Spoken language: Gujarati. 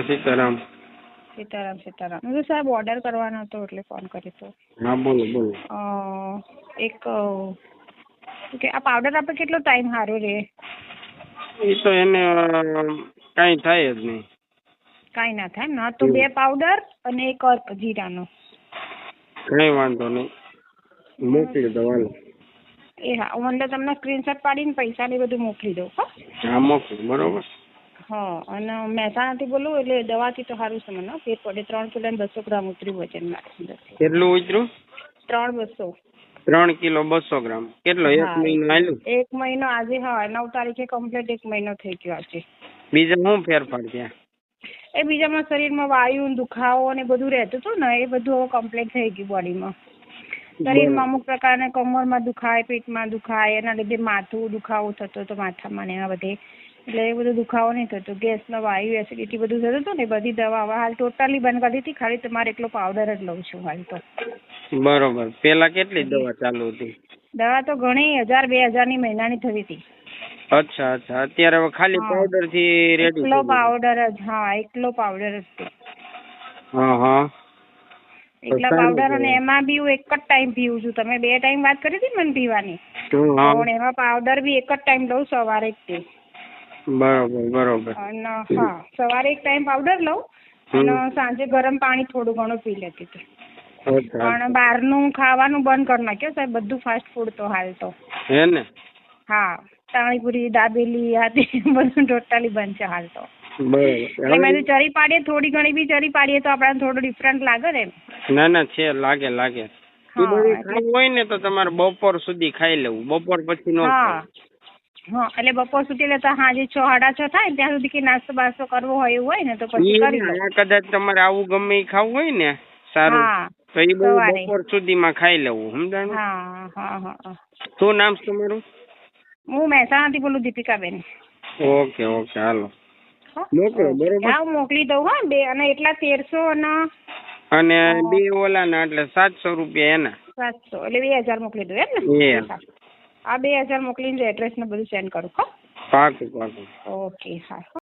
સીતારામ. સીતારામ સીતારામ. હું સાહેબ ઓર્ડર કરવાનો હતો એટલે ફોન કર્યો હતો હા બોલો બોલો. એક કે આ પાવડર આપણે કેટલો ટાઈમ સારો રહે એ તો એને કાંઈ થાય જ નહીં. કાંઈ ના થાય ના? તો બે પાવડર અને એક અર્ક જીરાનો. કંઈ વાંધો નહીં. મોકલી દો હાલો. એ હા હું અંદર તમને સ્ક્રીનશોટ પાડીને પૈસા ને બધું મોકલી દઉં હો. હા મોકલી બરોબર. હા અને મહેસાણાથી બોલું એટલે દવાથી તો સારું છે મને ફેર પડે ત્રણ કિલો ને બસો ગ્રામ ઉતર્યું વજન મારે કેટલું ઉતર્યું? ત્રણ બસો. ત્રણ કિલો બસો ગ્રામ. કેટલો એક મહિનો આવ્યું એક મહિનો આજે હા નવ તારીખે કમ્પ્લીટ એક મહિનો થઈ ગયો આજે. બીજા શું ફેરફાર થયા? એ બીજામાં શરીરમાં વાયુ દુખાવો ને બધું રહેતું હતું ને એ બધું હવે કમ્પ્લીટ થઈ ગયું બોડીમાં. શરીરમાં અમુક પ્રકારના કમરમાં દુખાય પેટમાં દુખાય એના લીધે માથું દુખાવો થતો હતો માથામાં ને એના બધે. એટલે એ બધું દુખાવો નહીં થતો ગેસનો વાયુ એસિડિટી બધું થતું હતું ને બધી દવા હવે હાલ ટોટલી બંધ કરી દીધી. ખાલી તમારે એકલો પાવડર જ લઉં છું હાલ તો. બરોબર. પેલા કેટલી દવા ચાલુ હતી? દવા તો ઘણી હજાર બે હજારની મહિનાની થતી હતી. અચ્છા અચ્છા. અત્યારે હવે ખાલી પાવડરથી રેડી એકલો પાવડર જ હા એકલો પાવડર જ હા હા. એકલા પાવડર અને એમાં બી હું એક જ ટાઈમ પીવું છું. તમે બે ટાઈમ વાત કરી હતી મને પીવાની? પણ એમાં પાવડર બી એક જ ટાઈમ લઉં સવારે એક તે. બરોબર બરોબર. અને હા સવારે એક ટાઈમ પાવડર લઉં અને સાંજે ગરમ પાણી થોડું ઘણું પી લેતી હતી. પણ બહારનું ખાવાનું બંધ કરી નાખ્યું સાહેબ બધું ફાસ્ટ ફૂડ તો હાલ તો. હે ને? હા પાણીપુરી દાબેલી આ તે બધું ટોટલી બંધ છે હાલ તો. બરાબર. મેં ચરી પાડીએ થોડી ઘણી બી ચરી પાડીએ તો આપણને થોડું ડિફરન્ટ લાગે ને ના ના છે લાગે લાગે. હોય ને તો તમારે બપોર સુધી ખાઈ લેવું. બપોર પછી નો હા એટલે બપોર સુધી એટલે તો સાંજે છ સાડા છ થાય ત્યાં સુધી કે નાસ્તો બાસ્તો કરવો હોય એવું હોય ને તો પછી કરી લો ઈ કદાચ તમારે આવું ગમે ઈ ખાવું હોય ને સારું. તો એ બધું સવારે. બપોર સુધીમાં ખાઈ લેવું સમજાણું? હા હા હા. શું નામ છે તમારું? હું મહેસાણાથી બોલું દીપિકાબેન. ઓકે ઓકે હાલો. હો? મોકલો બરોબર? હા હું મોકલી દઉં હા બે અને એટલા તેરસો અને અને બે ઓલાના એટલે સાતસો રૂપિયા એના. સાતસો એટલે બે હજાર મોકલી દઉં એમ ને? એ. હા બે હજાર મોકલીને એડ્રેસ ને બધું સેન્ડ કરું હો. પાકું પાકું ઓકે હા.